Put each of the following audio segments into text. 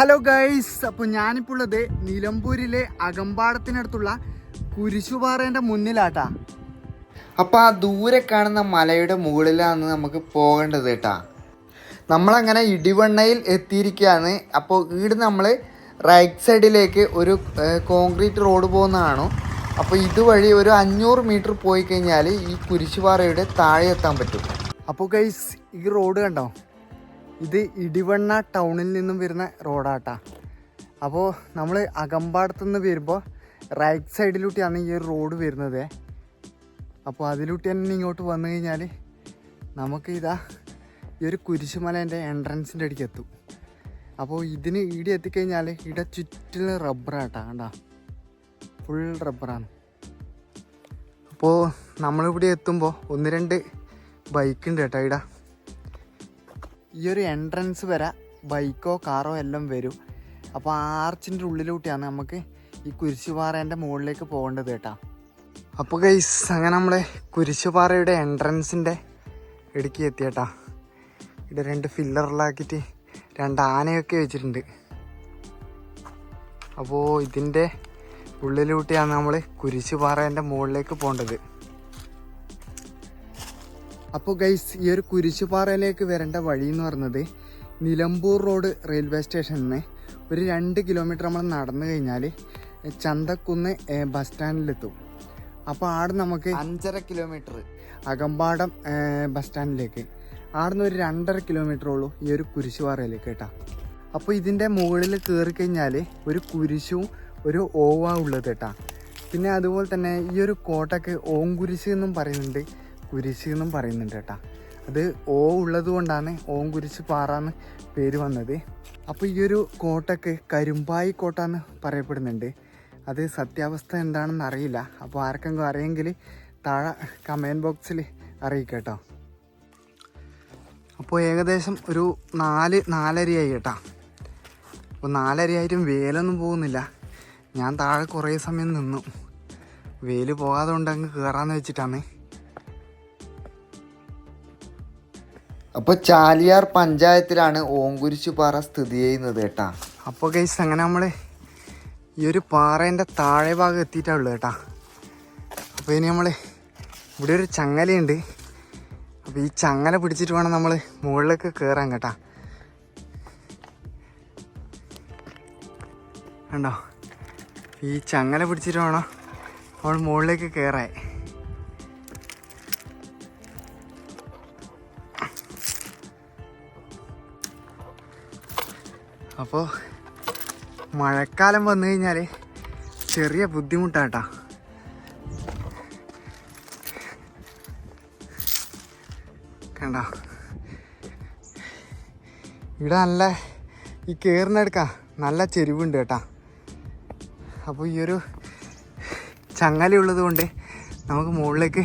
Hello guys അപ്പോൾ ഞാനിപ്പോൾ ഉള്ളത് നിലമ്പൂരിലെ അകമ്പാടത്തിനടുത്തുള്ള കുരിശുപാറേന്റെ മുന്നിലാട്ടാ. അപ്പോൾ ആ ദൂരെ കാണുന്ന മലയുടെ മുകളിലാണ് നമുക്ക് പോകേണ്ടത് കേട്ടാ. നമ്മളങ്ങനെ ഇടിവണ്ണയിൽ എത്തിയിരിക്കുകയാണ്. അപ്പോൾ ഈട് നമ്മൾ റൈറ്റ് സൈഡിലേക്ക് ഒരു കോൺക്രീറ്റ് റോഡ് പോകുന്നതാണ്. അപ്പോൾ ഇതുവഴി ഒരു അഞ്ഞൂറ് മീറ്റർ പോയി കഴിഞ്ഞാൽ ഈ കുരിശുപാറയുടെ താഴെ എത്താൻ പറ്റും. അപ്പോൾ ഗൈസ് ഈ റോഡ് കണ്ടോ? ഇത് ഇടിവണ്ണ ടൗണിൽ നിന്നും വരുന്ന റോഡാട്ടാ. അപ്പോൾ നമ്മൾ അകമ്പാടത്തു നിന്ന് വരുമ്പോൾ റൈറ്റ് സൈഡിലൂട്ടിയാണ് ഈ ഒരു റോഡ് വരുന്നത്. അപ്പോൾ അതിലൂട്ടി തന്നെ ഇങ്ങോട്ട് വന്നു കഴിഞ്ഞാൽ നമുക്ക് ഇതാ ഈ ഒരു കുരിശുമലേന്റെ എൻട്രൻസിന്റെ അടിക്ക് എത്തും. അപ്പോൾ ഇതിന് ഈടെ എത്തിക്കഴിഞ്ഞാൽ ഇവിടെ ചുറ്റിൽ റബ്ബറാട്ടാ കണ്ടാ. ഫുൾ റബ്ബറാണ് അപ്പോൾ നമ്മളിവിടെ എത്തുമ്പോൾ ഒന്ന് രണ്ട് ബൈക്ക് ഉണ്ട് കേട്ടോ ഇവിടെ ഈ ഒരു എൻട്രൻസ് വരെ ബൈക്കോ കാറോ എല്ലാം വരും. അപ്പോൾ ആ ആർച്ചിന്റെ ഉള്ളിലൂട്ടിയാണ് നമുക്ക് ഈ കുരിശുപാറേന്റെ മുകളിലേക്ക് പോകേണ്ടത് കേട്ടോ. അപ്പോൾ ഗൈസ് അങ്ങനെ നമ്മൾ കുരിശുപാറയുടെ എൻട്രൻസിന്റെ ഇടുക്കി എത്തിയേട്ടാ ഇവിടെ രണ്ട് ഫില്ലറിലാക്കിയിട്ട് രണ്ട് ആനയൊക്കെ വെച്ചിട്ടുണ്ട്. അപ്പോൾ ഇതിന്റെ ഉള്ളിലൂട്ടിയാണ് നമ്മൾ കുരിശുപാറേന്റെ മുകളിലേക്ക് പോകേണ്ടത്. അപ്പോൾ ഗൈസ് ഈ ഒരു കുരിശുപാറയിലേക്ക് വരേണ്ട വഴി എന്ന് പറഞ്ഞത് നിലമ്പൂർ റോഡ് റെയിൽവേ സ്റ്റേഷനിൽ നിന്ന് ഒരു രണ്ട് കിലോമീറ്റർ നമ്മൾ നടന്നു കഴിഞ്ഞാൽ ചന്തക്കുന്ന് ബസ് സ്റ്റാൻഡിലെത്തും അപ്പോൾ ആടെ നമുക്ക് അഞ്ചര കിലോമീറ്റർ അകമ്പാടം ബസ് സ്റ്റാൻഡിലേക്ക് ആടുന്ന് ഒരു രണ്ടര കിലോമീറ്റർ ഉള്ളൂ ഈ ഒരു കുരിശുപാറയിലേക്ക് കേട്ടോ. അപ്പോൾ ഇതിന്റെ മുകളിൽ കയറി കഴിഞ്ഞാൽ ഒരു കുരിശും ഒരു ഓവ ഉള്ളത് കേട്ടോ. പിന്നെ അതുപോലെ തന്നെ ഈ ഒരു കോട്ടയ്ക്ക് ഓങ്കുരിശ് എന്നും പറയുന്നുണ്ട്. കുരിശ് എന്നും പറയുന്നുണ്ട് കേട്ടാ. അത് ഓ ഉള്ളത് കൊണ്ടാണ് ഓം കുരിശ് പാറ എന്ന് പേര് വന്നത്. അപ്പോൾ ഈ ഒരു കോട്ടയ്ക്ക് കരുമ്പായി കോട്ട എന്ന് പറയപ്പെടുന്നുണ്ട്. അത് സത്യാവസ്ഥ എന്താണെന്ന് അറിയില്ല. അപ്പോൾ ആർക്കെങ്കിലും അറിയെങ്കിൽ താഴെ കമന്റ് ബോക്സിൽ അറിയിക്കട്ടോ അപ്പോൾ ഏകദേശം ഒരു നാല് നാലരയായി കേട്ടോ. അപ്പോൾ നാലരയായിട്ടും വേലൊന്നും പോകുന്നില്ല. ഞാൻ താഴെ കുറേ സമയം നിന്നു. വേൽ പോകാതെ കൊണ്ട് അങ്ങ് കയറാമെന്ന് വെച്ചിട്ടാണ്. അപ്പോൾ ചാലിയാർ പഞ്ചായത്തിലാണ് ഓങ്കുരിശുപാറ സ്ഥിതി ചെയ്യുന്നത് കേട്ടാ. അപ്പോൾ ഗൈസ് അങ്ങനെ നമ്മൾ ഈ ഒരു പാറേന്റെ താഴെ ഭാഗം എത്തിയിട്ടാണ് ഉള്ളത് കേട്ടാ. അപ്പോൾ ഇനി നമ്മൾ ഇവിടെ ഒരു ചങ്ങലയുണ്ട്. അപ്പോൾ ഈ ചങ്ങല പിടിച്ചിട്ട് വേണം നമ്മൾ മുകളിലേക്ക് കയറാൻ കേട്ടാ. കണ്ടോ? ഈ ചങ്ങല പിടിച്ചിട്ട് വേണം നമ്മൾ മുകളിലേക്ക് കയറാൻ അപ്പോൾ മഴക്കാലം വന്നു കഴിഞ്ഞാൽ ചെറിയ ബുദ്ധിമുട്ടാട്ടാ. കണ്ടോ? ഇവിടെ നല്ല ഈ കയറിനെടുക്ക നല്ല ചെരിവുണ്ട് കേട്ടോ. അപ്പോൾ ഈ ഒരു ചങ്ങല ഉള്ളത് കൊണ്ട് നമുക്ക് മുകളിലേക്ക്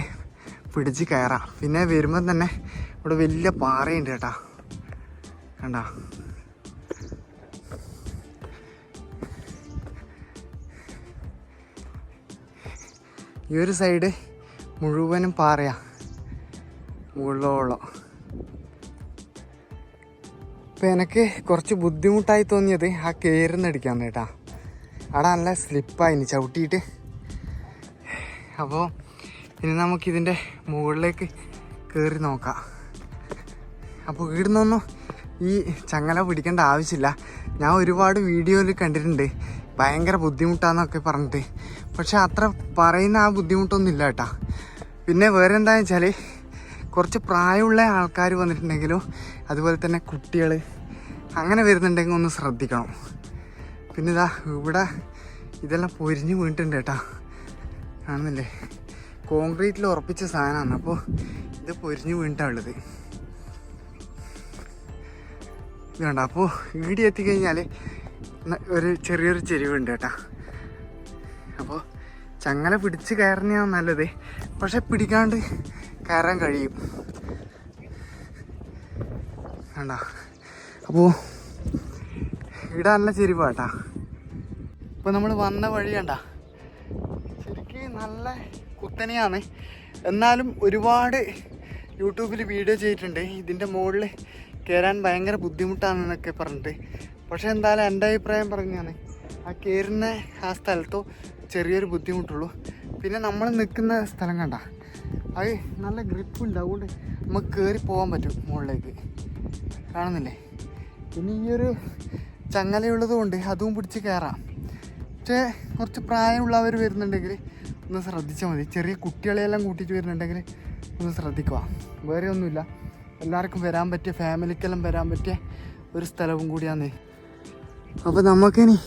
പിടിച്ച് കയറാം. പിന്നെ വരുമ്പം തന്നെ ഇവിടെ വലിയ പാറയുണ്ട് കേട്ടോ. കണ്ടോ? ഈ ഒരു സൈഡ് മുഴുവനും പാറയാ. മുകളിലോളം. ഇപ്പം എനിക്ക് കുറച്ച് ബുദ്ധിമുട്ടായി തോന്നിയത് ആ കയറുന്നടിക്കാൻ കേട്ടാ. അവിടെ നല്ല സ്ലിപ്പായിന് ചവിട്ടിയിട്ട്. അപ്പോൾ ഇനി നമുക്കിതിന്റെ മുകളിലേക്ക് കയറി നോക്കാം. അപ്പോൾ ഇവിടുന്നൊന്നും ഈ ചങ്ങല പിടിക്കേണ്ട ആവശ്യമില്ല. ഞാൻ ഒരുപാട് വീഡിയോയിൽ കണ്ടിട്ടുണ്ട്. ഭയങ്കര ബുദ്ധിമുട്ടാന്നൊക്കെ പറഞ്ഞിട്ട്. പക്ഷെ അത്ര പറയുന്ന ആ ബുദ്ധിമുട്ടൊന്നും ഇല്ല കേട്ടോ. പിന്നെ വേറെ എന്താണെന്ന് വെച്ചാൽ കുറച്ച് പ്രായമുള്ള ആൾക്കാർ വന്നിട്ടുണ്ടെങ്കിലും അതുപോലെ തന്നെ കുട്ടികൾ അങ്ങനെ വരുന്നുണ്ടെങ്കിൽ ഒന്ന് ശ്രദ്ധിക്കണം. പിന്നെ ഇതാ ഇവിടെ ഇതെല്ലാം പൊരിഞ്ഞ് വീണിട്ടുണ്ട് കേട്ടോ. കാണുന്നില്ലേ? കോൺക്രീറ്റിൽ ഉറപ്പിച്ച സാധനമാണ്. അപ്പോൾ ഇത് പൊരിഞ്ഞ് വീണിട്ടാണ് ഉള്ളത്. ഇത് കണ്ട അപ്പോൾ ഈടി എത്തിക്കഴിഞ്ഞാൽ ഒരു ചെറിയൊരു ചെരിവുണ്ട് കേട്ടോ. അപ്പോൾ ചങ്ങല പിടിച്ച് കയറുന്നതാണ് നല്ലത്. പക്ഷെ പിടിക്കാണ്ട് കയറാൻ കഴിയും. വേണ്ട അപ്പോൾ ഇവിടെ നല്ല ചെരിവാട്ടാ ഇപ്പോൾ നമ്മൾ വന്ന വഴി കണ്ട. ശരിക്കും നല്ല കുത്തനെയാണ്. എന്നാലും ഒരുപാട് യൂട്യൂബിൽ വീഡിയോ ചെയ്തിട്ടുണ്ട്. ഇതിന്റെ മുകളിൽ കയറാൻ ഭയങ്കര ബുദ്ധിമുട്ടാണെന്നൊക്കെ പറഞ്ഞിട്ട്. പക്ഷെ എന്തായാലും എന്റെ അഭിപ്രായം പറഞ്ഞാണ് ആ കയറുന്ന ആ സ്ഥലത്തോ ചെറിയൊരു ബുദ്ധിമുട്ടുള്ളൂ. പിന്നെ നമ്മൾ നിൽക്കുന്ന സ്ഥലം കണ്ട അത് നല്ല ഗ്രിപ്പുണ്ട് അതുകൊണ്ട് നമുക്ക് കയറി പോകാൻ പറ്റും മുകളിലേക്ക്. കാണുന്നില്ലേ? പിന്നെ ഈ ഒരു ചങ്ങലയുള്ളത് കൊണ്ട് അതും പിടിച്ച് കയറാം പക്ഷേ കുറച്ച് പ്രായമുള്ളവർ വരുന്നുണ്ടെങ്കിൽ ഒന്ന് ശ്രദ്ധിച്ചാൽ മതി. ചെറിയ കുട്ടികളെയെല്ലാം കൂട്ടിയിട്ട് വരുന്നുണ്ടെങ്കിൽ ഒന്ന് ശ്രദ്ധിക്കുക. വേറെ ഒന്നുമില്ല. എല്ലാവർക്കും വരാൻ പറ്റിയ ഫാമിലിക്കെല്ലാം വരാൻ പറ്റിയ ഒരു സ്ഥലവും കൂടിയാണ് അപ്പോൾ നമുക്കിനി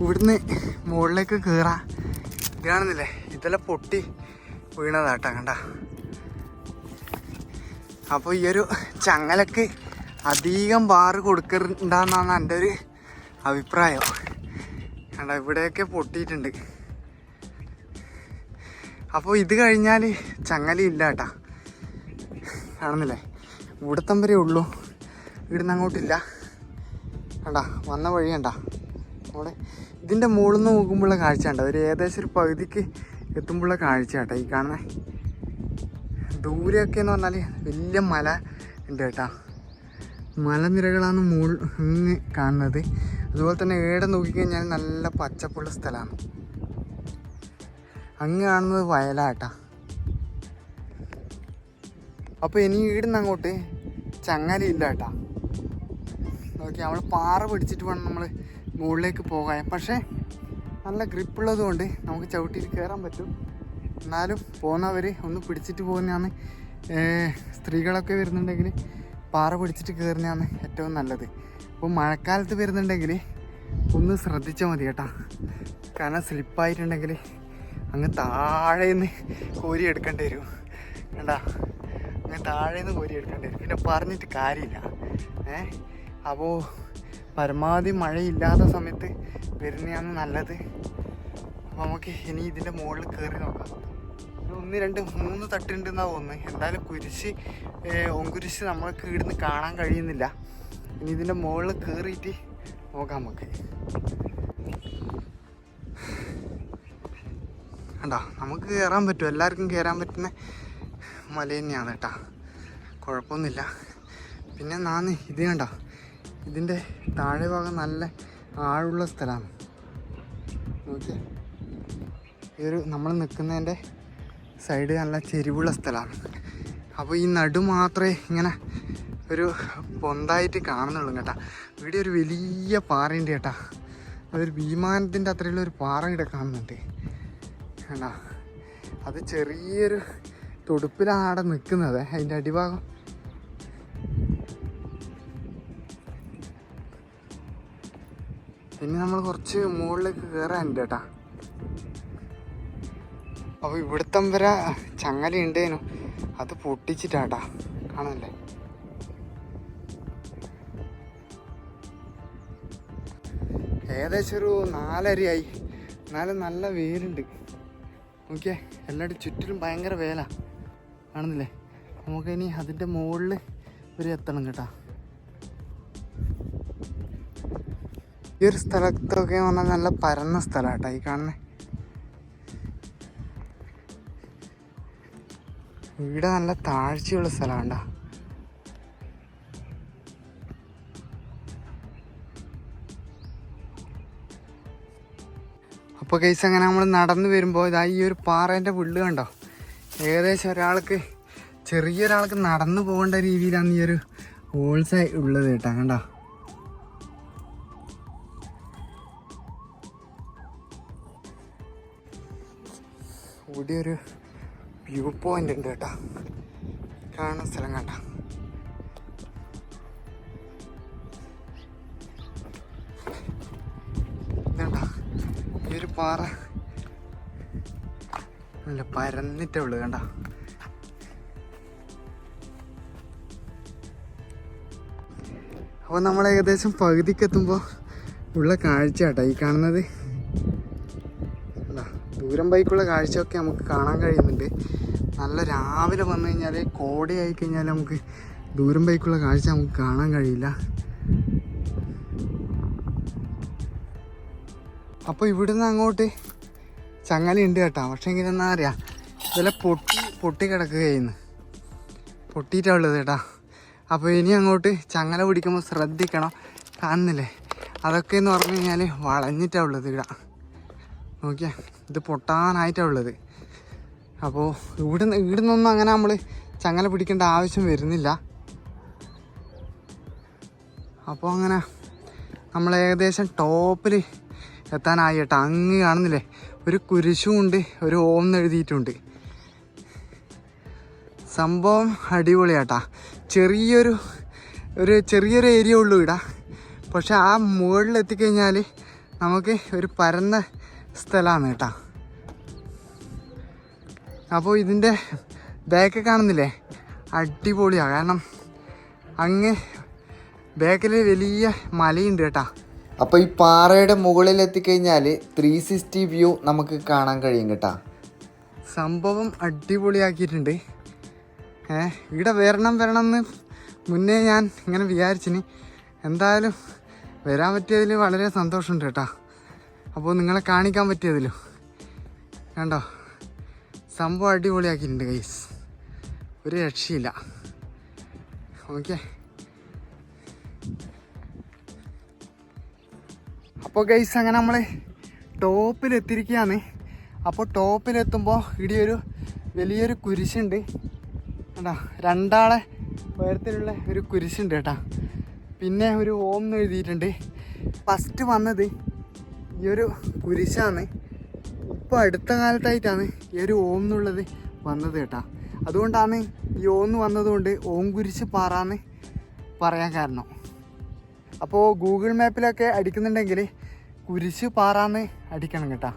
ഇവിടുന്ന് മുകളിലേക്ക് കയറാം ഇതാണെന്നില്ലേ? ഇതെല്ലാം പൊട്ടി വീണതാട്ടാ കണ്ട. അപ്പോൾ ഈ ഒരു ചങ്ങലക്ക് അധികം ബാറ് കൊടുക്കണ്ടാന്നാണ് എന്റെ ഒരു അഭിപ്രായം. കണ്ട ഇവിടെയൊക്കെ പൊട്ടിയിട്ടുണ്ട്. അപ്പോൾ ഇത് കഴിഞ്ഞാൽ ചങ്ങല ഇല്ല കേട്ടാ കാണുന്നില്ലേ ഇവിടത്തം വരെ ഉള്ളൂ. ഇവിടുന്ന് അങ്ങോട്ടില്ല. കണ്ടാ വന്ന വഴി കണ്ടാ. അവിടെ ഇതിന്റെ മുകളിൽ നിന്ന് നോക്കുമ്പോഴുള്ള കാഴ്ച കണ്ട. ഒരു ഏകദേശം ഒരു പകുതിക്ക് എത്തുമ്പോഴുള്ള കാഴ്ച കേട്ടോ ഈ കാണുന്നത് ദൂരെയൊക്കെ എന്ന് പറഞ്ഞാൽ വലിയ മല ഉണ്ട് കേട്ടോ. മലനിരകളാണ് മുകൾ ഇങ്ങ് കാണുന്നത്. അതുപോലെ തന്നെ ഏടെ നോക്കിക്കഴിഞ്ഞാൽ നല്ല പച്ചപ്പുള്ള സ്ഥലമാണ്. അങ്ങ് കാണുന്നത് വയലാട്ടാ അപ്പോൾ ഇനി ഈടുന്ന് അങ്ങോട്ട് ചങ്ങലയില്ല കേട്ടാ ഓക്കെ നമ്മൾ പാറ പിടിച്ചിട്ട് വേണം നമ്മൾ മുകളിലേക്ക് പോകാൻ. പക്ഷേ നല്ല ഗ്രിപ്പുള്ളത് കൊണ്ട് നമുക്ക് ചവിട്ടിയിൽ കയറാൻ പറ്റും. എന്നാലും പോകുന്നവർ ഒന്ന് പിടിച്ചിട്ട് പോകുന്നതാണ്. സ്ത്രീകളൊക്കെ വരുന്നുണ്ടെങ്കിൽ പാറ പിടിച്ചിട്ട് കയറുന്നതാണ് ഏറ്റവും നല്ലത്. അപ്പോൾ മഴക്കാലത്ത് വരുന്നുണ്ടെങ്കിൽ ഒന്ന് ശ്രദ്ധിച്ചാൽ മതി കേട്ടാ. കാരണം സ്ലിപ്പായിട്ടുണ്ടെങ്കിൽ അങ്ങ് താഴെ നിന്ന് കോരി എടുക്കേണ്ടി വരും. കണ്ടാ? അങ്ങ് താഴേന്ന് കോരി എടുക്കേണ്ടി വരും. പിന്നെ പറഞ്ഞിട്ട് കാര്യമില്ല. ഏ? അപ്പോൾ പരമാവധി മഴയില്ലാത്ത സമയത്ത് വരുന്നതാണ് നല്ലത്. അപ്പോൾ നമുക്ക് ഇനി ഇതിന്റെ മുകളിൽ കയറി നോക്കാം. ഒന്ന് രണ്ട് മൂന്ന് തട്ടുണ്ടെന്നാണ് തോന്നുന്നത് എന്തായാലും കുരിശ് ഒങ്കുരിശ് നമ്മൾക്ക് ഇവിടുന്ന് കാണാൻ കഴിയുന്നില്ല. ഇനി ഇതിന്റെ മുകളിൽ കയറിയിട്ട് നോക്കാം നമുക്ക്. കണ്ടോ? നമുക്ക് കയറാൻ പറ്റും എല്ലാവർക്കും കയറാൻ പറ്റുന്ന മല തന്നെയാണ് കേട്ടോ. കുഴപ്പമൊന്നുമില്ല. പിന്നെ നാന്ന് ഇത് കണ്ട? ഇതിന്റെ താഴെ ഭാഗം നല്ല ആഴുള്ള സ്ഥലമാണ്. നോക്കിയേ. ഈ ഒരു നമ്മൾ നിൽക്കുന്നതിന്റെ സൈഡ് നല്ല ചെരിവുള്ള സ്ഥലമാണ്. അപ്പോൾ ഈ നടു മാത്രമേ ഇങ്ങനെ ഒരു പൊന്തായിട്ട് കാണുന്നുള്ളൂ കേട്ടാ. ഇവിടെ ഒരു വലിയ പാറയുണ്ട് കേട്ടാ. അതൊരു വിമാനത്തിന്റെ അത്രയുള്ള ഒരു പാറ ഇവിടെ കാണുന്നുണ്ട്. കേട്ടാ അത് ചെറിയൊരു തുടുപ്പിലാണ് അവിടെ നിൽക്കുന്നത്. അതിന്റെ അടിഭാഗം. പിന്നെ നമ്മൾ കുറച്ച് മുകളിലേക്ക് കയറാനുണ്ട് കേട്ടാ. അപ്പോൾ ഇവിടുത്തം വരെ ചങ്ങല ഉണ്ടേനു. അത് പൊട്ടിച്ചിട്ടാട്ടാ കാണല്ലേ ഏകദേശം ഒരു നാലരയായി. എന്നാലും നല്ല വെയിലുണ്ട്. നോക്കിയേ എല്ലായിടും ചുറ്റിലും ഭയങ്കര വേല കാണുന്നില്ലേ നമുക്കിനി അതിന്റെ മുകളിൽ ഒരു എത്തണം കേട്ടോ. ഈ ഒരു സ്ഥലത്തൊക്കെ പറഞ്ഞാൽ നല്ല പരന്ന സ്ഥലമാട്ടോ ഈ കാണുന്നത് ഇവിടെ നല്ല താഴ്ചയുള്ള സ്ഥലമാണ്ടാ അപ്പോൾ കേസ് അങ്ങനെ നമ്മൾ നടന്നു വരുമ്പോൾ ഇതാ ഈ ഒരു പാറേന്റെ പുല്ല് കണ്ടോ? ഏകദേശം ഒരാൾക്ക് ചെറിയൊരാൾക്ക് നടന്നു പോകേണ്ട രീതിയിലാണ് ഈ ഒരു ഹോൾസ് ഉള്ളത് കേട്ടോ കണ്ടോ? ഇവിടെ ഒരു വ്യൂ പോയിന്റ് ഉണ്ട് കേട്ടോ. കാണുന്ന സ്ഥലം കണ്ട? ഇതുണ്ടോ? ഈ ഒരു പാറ നല്ല പരന്നിട്ടേ ഉള്ളു കണ്ട? അപ്പോൾ നമ്മൾ ഏകദേശം പകുതിക്ക് എത്തുമ്പോ ഉള്ള കാഴ്ച കേട്ടോ ഈ കാണുന്നത്. ദൂരം ബൈക്കുള്ള കാഴ്ചയൊക്കെ നമുക്ക് കാണാൻ കഴിയുന്നുണ്ട്. നല്ല രാവിലെ വന്നു കഴിഞ്ഞാൽ കോടയായി കഴിഞ്ഞാൽ നമുക്ക് ദൂരം ബൈക്കുള്ള കാഴ്ച നമുക്ക് കാണാൻ കഴിയില്ല. അപ്പോൾ ഇവിടുന്ന് അങ്ങോട്ട് ചങ്ങല ഉണ്ട് കേട്ടോ. പക്ഷെ എങ്ങനെ എന്നാ അറിയാം? ഇതെല്ലാം പൊട്ടി പൊട്ടി കിടക്കുകയായിരുന്നു. പൊട്ടിയിട്ടാണ് ഉള്ളത് കേട്ടോ. അപ്പോൾ ഇനി അങ്ങോട്ട് ചങ്ങല പിടിക്കുമ്പോൾ ശ്രദ്ധിക്കണം. കാണുന്നില്ലേ? അതൊക്കെ എന്ന് പറഞ്ഞു കഴിഞ്ഞാൽ വളഞ്ഞിട്ടാണ് ഉള്ളത് ഇവിടെ. നോക്കിയാ ഇത് പൊട്ടാനായിട്ടാണ് ഉള്ളത്. അപ്പോൾ ഇവിടുന്ന് ഇവിടുന്നൊന്നും അങ്ങനെ നമ്മൾ ചങ്ങല പിടിക്കേണ്ട ആവശ്യം വരുന്നില്ല. അപ്പോൾ അങ്ങനെ നമ്മൾ ഏകദേശം ടോപ്പിൽ എത്താനായി കേട്ടോ. അങ്ങ് കാണുന്നില്ലേ? ഒരു കുരിശും ഉണ്ട് ഒരു ഓം എഴുതിയിട്ടുണ്ട്. സംഭവം അടിപൊളിയാട്ടാ. ചെറിയൊരു ഒരു ചെറിയൊരു ഏരിയ ഉള്ളൂ ഇടാ. പക്ഷെ ആ മുകളിൽ എത്തിക്കഴിഞ്ഞാൽ നമുക്ക് ഒരു പരന്ന സ്ഥലമാണ് കേട്ടോ. അപ്പോൾ ഇതിന്റെ ബാക്ക് കാണുന്നില്ലേ? അടിപൊളിയാണ് കാരണം അങ്ങ് ബാക്കിൽ വലിയ മലയുണ്ട് കേട്ടാ. അപ്പോൾ ഈ പാറയുടെ മുകളിൽ എത്തിക്കഴിഞ്ഞാൽ ത്രീ സിക്സ്റ്റി വ്യൂ നമുക്ക് കാണാൻ കഴിയും കേട്ടാ. സംഭവം അടിപൊളിയാക്കിയിട്ടുണ്ട്. ഏ ഇവിടെ വരണം വരണം എന്ന് മുന്നേ ഞാൻ ഇങ്ങനെ വിചാരിച്ചിന്. എന്തായാലും വരാൻ പറ്റിയതിൽ വളരെ സന്തോഷമുണ്ട് കേട്ടോ. അപ്പോൾ നിങ്ങളെ കാണിക്കാൻ പറ്റിയതിലോ. കണ്ടോ? സംഭവം അടിപൊളിയാക്കിയിട്ടുണ്ട് ഗൈസ് ഒരു രക്ഷയില്ല. ഓക്കെ അപ്പോൾ ഗൈസ് അങ്ങനെ നമ്മൾ ടോപ്പിലെത്തിയിരിക്കുകയാണ് അപ്പോൾ ടോപ്പിലെത്തുമ്പോൾ ഇവിടെ ഒരു വലിയൊരു കുരിശുണ്ട്. കേട്ടാ രണ്ടാളെ ഉയരത്തിലുള്ള ഒരു കുരിശുണ്ട് കേട്ടാ. പിന്നെ ഒരു ഓം എന്ന് എഴുതിയിട്ടുണ്ട്. ഫസ്റ്റ് വന്നത് ഈ ഒരു കുരിശാണ്. ഇപ്പോൾ അടുത്ത കാലത്തായിട്ടാണ് ഈ ഒരു ഓം എന്നുള്ളത് വന്നത് കേട്ടാ. അതുകൊണ്ടാണ് ഈ ഓന്ന് വന്നതുകൊണ്ട് ഓം കുരിശ് പാറാന്ന് പറയാൻ കാരണം. അപ്പോൾ ഗൂഗിൾ മാപ്പിലൊക്കെ അടിക്കുന്നുണ്ടെങ്കിൽ കുരിശ് പാറാന്ന് അടിക്കണം കേട്ടോ.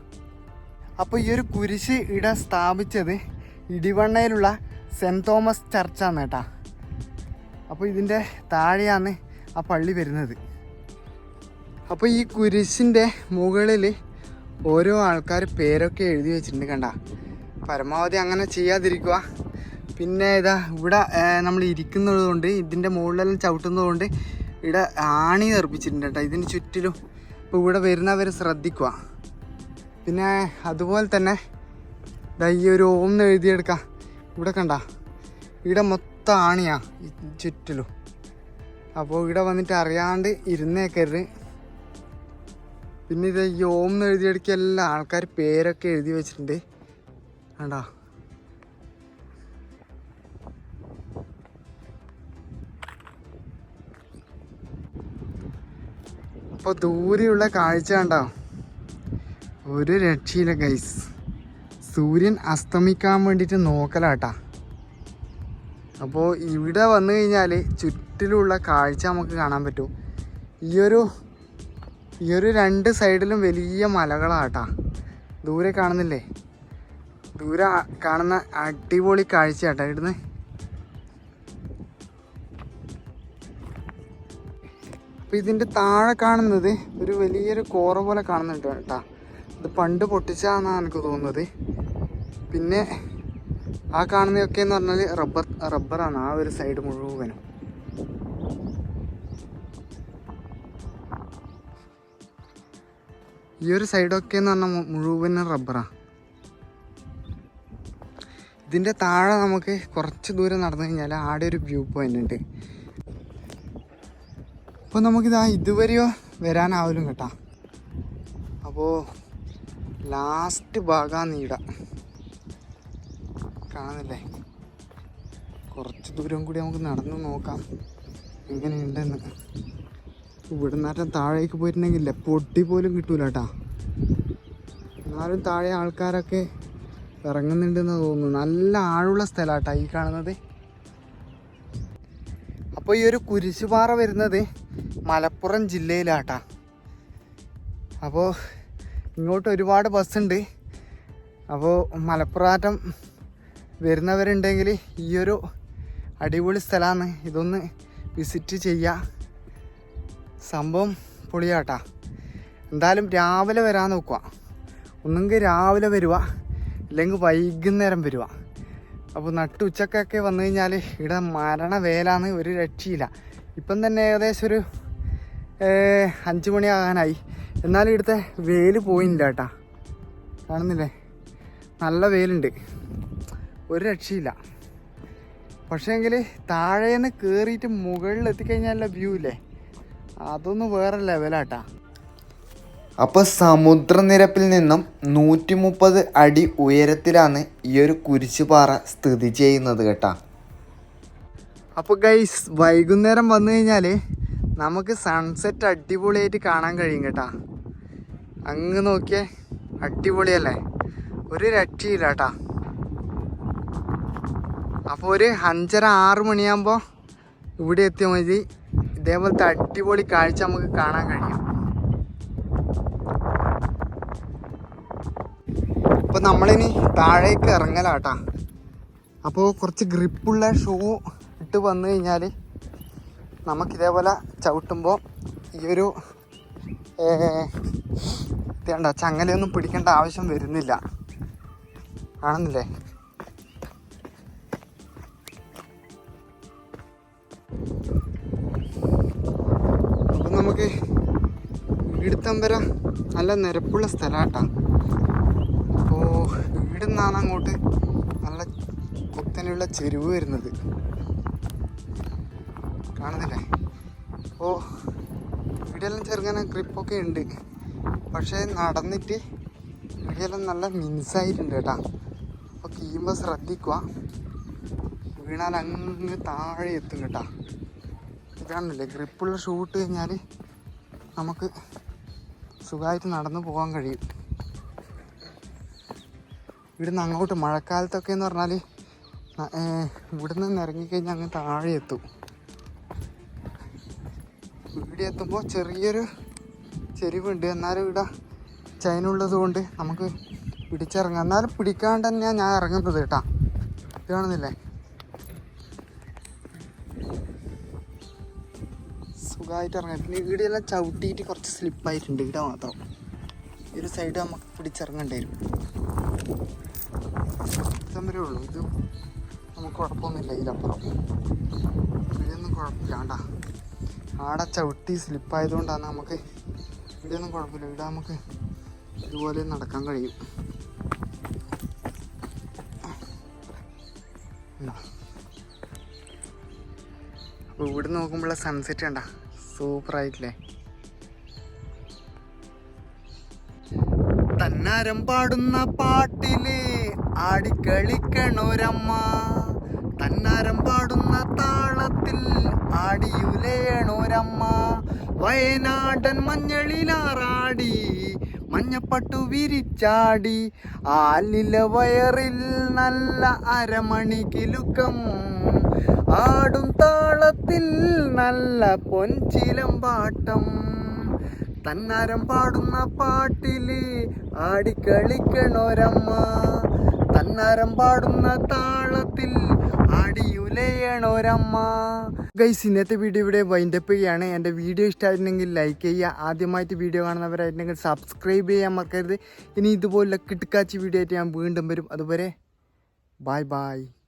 അപ്പോൾ ഈ ഒരു കുരിശ് ഇട സ്ഥാപിച്ചത് ഇടിവണ്ണയിലുള്ള സെന്റ് തോമസ് ചർച്ചാണ് കേട്ടോ. അപ്പോൾ ഇതിന്റെ താഴെയാണ് ആ പള്ളി വരുന്നത്. അപ്പോൾ ഈ കുരിശിന്റെ മുകളിൽ ഓരോ ആൾക്കാർ പേരൊക്കെ എഴുതി വെച്ചിട്ടുണ്ട് കണ്ട. പരമാവധി അങ്ങനെ ചെയ്യാതിരിക്കുക പിന്നെ ഇതാ ഇവിടെ നമ്മൾ ഇരിക്കുന്നത് കൊണ്ട് ഇതിന്റെ മുകളിലെല്ലാം ചവിട്ടുന്നത് കൊണ്ട് ഇവിടെ ആണി നിർമ്മിച്ചിട്ടുണ്ട് കേട്ടോ. ഇതിന് ചുറ്റിലും ഇപ്പോൾ ഇവിടെ വരുന്നവർ ശ്രദ്ധിക്കുക പിന്നെ അതുപോലെ തന്നെ ഈ ഒരു ഓം എഴുതിയെടുക്കാം. ഇവിടെ കണ്ട. ഇവിടെ മൊത്തം ആണിയാ ചുറ്റിലും. അപ്പോൾ ഇവിടെ വന്നിട്ട് അറിയാണ്ട് ഇരുന്നേക്കരുത്. പിന്നെ ഇത് ഈ ഓം എന്ന് എഴുതിയെടുക്കിയ എല്ലാ ആൾക്കാർ പേരൊക്കെ എഴുതി വെച്ചിട്ടുണ്ട്. കണ്ടാ? അപ്പോൾ ദൂരെയുള്ള കാഴ്ച കണ്ടോ? ഒരു രക്ഷയില്ല ഗൈസ് സൂര്യൻ അസ്തമിക്കാൻ വേണ്ടിയിട്ട് നോക്കലാട്ടാ. അപ്പോൾ ഇവിടെ വന്നു കഴിഞ്ഞാൽ ചുറ്റിലുള്ള കാഴ്ച നമുക്ക് കാണാൻ പറ്റും. ഈയൊരു ഈയൊരു രണ്ട് സൈഡിലും വലിയ മലകളാട്ടാ. ദൂരെ കാണുന്നില്ലേ? ദൂരെ കാണുന്ന അടിപൊളി കാഴ്ചയാട്ടാ ഇവിടുന്ന്. അപ്പോൾ ഇതിന്റെ താഴെ കാണുന്നത് ഒരു വലിയൊരു കോറ പോലെ കാണുന്നുണ്ട് കേട്ടാ. ഇത് പണ്ട് പൊട്ടിച്ചാന്നാണ് എനിക്ക് തോന്നുന്നത്. പിന്നെ ആ കാണുന്നതൊക്കെ എന്ന് പറഞ്ഞാൽ റബ്ബർ റബ്ബറാണ് ആ ഒരു സൈഡ് മുഴുവനും. ഈ ഒരു സൈഡൊക്കെ എന്ന് പറഞ്ഞാൽ മുഴുവനും റബ്ബറാണ് ഇതിന്റെ താഴെ നമുക്ക് കുറച്ച് ദൂരം നടന്നു കഴിഞ്ഞാൽ ആടെ ഒരു വ്യൂ പോയിന്റ് ഉണ്ട്. അപ്പോൾ നമുക്കിതാ ഇതുവരെയോ വരാനാവലും കേട്ടാ. അപ്പോൾ ലാസ്റ്റ് ഭാഗമാണ് നീട. കാണുന്നില്ലേ? കുറച്ച് ദൂരം കൂടി നമുക്ക് നടന്ന് നോക്കാം. എങ്ങനെയുണ്ടെന്ന്. ഇവിടെ നിന്നാട്ടം താഴേക്ക് പോയിട്ടുണ്ടെങ്കിലേ പൊട്ടി പോലും കിട്ടൂല കേട്ടാ. എന്നാലും താഴെ ആൾക്കാരൊക്കെ ഇറങ്ങുന്നുണ്ടെന്ന് തോന്നുന്നു. നല്ല ആഴുള്ള സ്ഥലമാട്ടാ ഈ കാണുന്നത്. അപ്പോൾ ഈ ഒരു കുരിശുപാറ വരുന്നത് മലപ്പുറം ജില്ലയിലാട്ടാ. അപ്പോൾ ഇങ്ങോട്ട് ഒരുപാട് ബസ്സുണ്ട്. അപ്പോൾ മലപ്പുറാറ്റം വരുന്നവരുണ്ടെങ്കിൽ ഈയൊരു അടിപൊളി സ്ഥലമാണ് ഇതൊന്ന് വിസിറ്റ് ചെയ്യുക സംഭവം പൊളിയാട്ടാ. എന്തായാലും രാവിലെ വരാൻ നോക്കുക ഒന്നെങ്കിൽ രാവിലെ വരിക അല്ലെങ്കിൽ വൈകുന്നേരം വരിക അപ്പോൾ നട്ടുച്ചക്കൊക്കെ വന്നു കഴിഞ്ഞാൽ ഇവിടെ മരണ വേലാന്ന് ഒരു രക്ഷയില്ല. ഇപ്പം തന്നെ ഏകദേശം ഒരു അഞ്ച് മണിയാകാനായി. എന്നാലും ഇവിടുത്തെ വെയിൽ പോയില്ല കേട്ടാ. കാണുന്നില്ലേ? നല്ല വെയിലുണ്ട്. ഒരു രക്ഷയില്ല. പക്ഷേങ്കിൽ താഴേന്ന് കയറിയിട്ട് മുകളിൽ എത്തിക്കഴിഞ്ഞാലുള്ള വ്യൂ ഇല്ലേ? അതൊന്ന് വേറെ ലെവലാട്ടാ അപ്പോൾ സമുദ്രനിരപ്പിൽ നിന്നും നൂറ്റി മുപ്പത് അടി ഉയരത്തിലാണ് ഈ ഒരു കുരിശുപാറ സ്ഥിതി ചെയ്യുന്നത് കേട്ടാ. അപ്പോൾ ഗൈസ് വൈകുന്നേരം വന്നു കഴിഞ്ഞാൽ നമുക്ക് സൺസെറ്റ് അടിപൊളിയായിട്ട് കാണാൻ കഴിയും കേട്ടാ. അങ്ങ് നോക്കിയേ അടിപൊളിയല്ലേ? ഒരു രക്ഷയില്ല കേട്ടാ. അപ്പോൾ ഒരു അഞ്ചര ആറ് മണിയാകുമ്പോൾ ഇവിടെ എത്തിയാൽ മതി. ഇതേപോലത്തെ അടിപൊളി കാഴ്ച നമുക്ക് കാണാൻ കഴിയും. അപ്പോൾ നമ്മളിനി താഴേക്ക് ഇറങ്ങലാട്ടാ അപ്പോൾ കുറച്ച് ഗ്രിപ്പുള്ള ഷൂ ഇട്ട് വന്നു കഴിഞ്ഞാൽ നമുക്കിതേപോലെ ചവിട്ടുമ്പോൾ ഈ ഒരു ഇതേണ്ട ചങ്ങലയൊന്നും പിടിക്കേണ്ട ആവശ്യം വരുന്നില്ല. ആണെന്നില്ലേ? അപ്പം നമുക്ക് വീടുത്തമ്പര നല്ല നിരപ്പുള്ള സ്ഥലമാട്ടാ അപ്പോൾ വീടുന്നാണ് അങ്ങോട്ട് നല്ല കുത്തനെയുള്ള ചെരുവ് വരുന്നത്. കാണുന്നില്ലേ? അപ്പോൾ ഇവിടെയെല്ലാം ചെറുങ്ങനെ ഗ്രിപ്പൊക്കെ ഉണ്ട്. പക്ഷേ നടന്നിട്ട് ഇവിടെയെല്ലാം നല്ല മിൻസായിട്ടുണ്ട് കേട്ടാ. അപ്പോൾ കീയുമ്പോൾ ശ്രദ്ധിക്കുക. വീണാൽ അങ്ങ് താഴെ എത്തും കേട്ടാ. കാണുന്നില്ലേ? ഗ്രിപ്പുള്ള ഷൂട്ട് കഴിഞ്ഞാൽ നമുക്ക് സുഖമായിട്ട് നടന്നു പോകാൻ കഴിയും. ഇവിടുന്ന് അങ്ങോട്ട് മഴക്കാലത്തൊക്കെ എന്ന് പറഞ്ഞാൽ ഇവിടുന്ന് ഇറങ്ങിക്കഴിഞ്ഞാൽ അങ്ങ് താഴെ എത്തും. ഇവിടെ എത്തുമ്പോൾ ചെറിയൊരു ചെരിവുണ്ട്. എന്നാലും ഇവിടെ ചൈനുള്ളത് കൊണ്ട് നമുക്ക് പിടിച്ചിറങ്ങാം. എന്നാലും പിടിക്കാണ്ട് തന്നെയാണ് ഞാൻ ഇറങ്ങുന്നത് കേട്ടാ. ഇത് കാണുന്നില്ലേ? സുഖമായിട്ട് ഇറങ്ങാം. പിന്നെ ഇവിടെയെല്ലാം ചവിട്ടിയിട്ട് കുറച്ച് സ്ലിപ്പായിട്ടുണ്ട് ഇവിടെ മാത്രം. ഈ ഒരു സൈഡ് നമുക്ക് പിടിച്ചിറങ്ങേണ്ടി വരും. ഇതം വരെ ഉള്ളൂ. ഇത് നമുക്ക് കുഴപ്പമൊന്നുമില്ല ഇതിലപ്പുറം. ഇവിടെയൊന്നും കുഴപ്പമില്ല. ആണ്ടാ ആടെ ചവിട്ടി സ്ലിപ്പായതുകൊണ്ടാണ് നമുക്ക് ഇവിടെയൊന്നും കുഴപ്പമില്ല. ഇവിടെ നമുക്ക് ഇതുപോലെ നടക്കാൻ കഴിയും. അപ്പോൾ ഇവിടെ നോക്കുമ്പോഴുള്ള സൺസെറ്റ് കണ്ട സൂപ്പറായിട്ടില്ലേ തന്നാരം പാടുന്ന പാട്ടിൽ ആടിക്കളിക്കണോരമ്മ തന്നാരം പാടുന്ന താളത്തിൽ ആടിയുലയണോരമ്മ. വയനാടൻ മഞ്ഞളിലാറാടി മഞ്ഞപ്പട്ടു വിരിച്ചാടി. ആലില വയറിൽ നല്ല അരമണി കിലുക്കം ആടും താളത്തിൽ നല്ല പൊൻചിലമ്പാട്ടം. തന്നാരം പാടുന്ന പാട്ടിൽ ആടിക്കളിക്കണോരമ്മ. തന്നാരം പാടുന്ന താളത്തിൽ ഗൈസ് ഇന്നത്തെ വീഡിയോ ഇവിടെ വൈൻഡപ്പ് ചെയ്യാണ്. എന്റെ വീഡിയോ ഇഷ്ടമായിട്ടുണ്ടെങ്കിൽ ലൈക്ക് ചെയ്യുക. ആദ്യമായിട്ട് വീഡിയോ കാണുന്നവരായിട്ടുണ്ടെങ്കിൽ സബ്സ്ക്രൈബ് ചെയ്യാൻ മറക്കരുത്. ഇനി ഇതുപോലെ കിട്ടുക്കാച്ചി വീഡിയോ ആയിട്ട് ഞാൻ വീണ്ടും വരും. അതുവരെ ബായ് ബായ്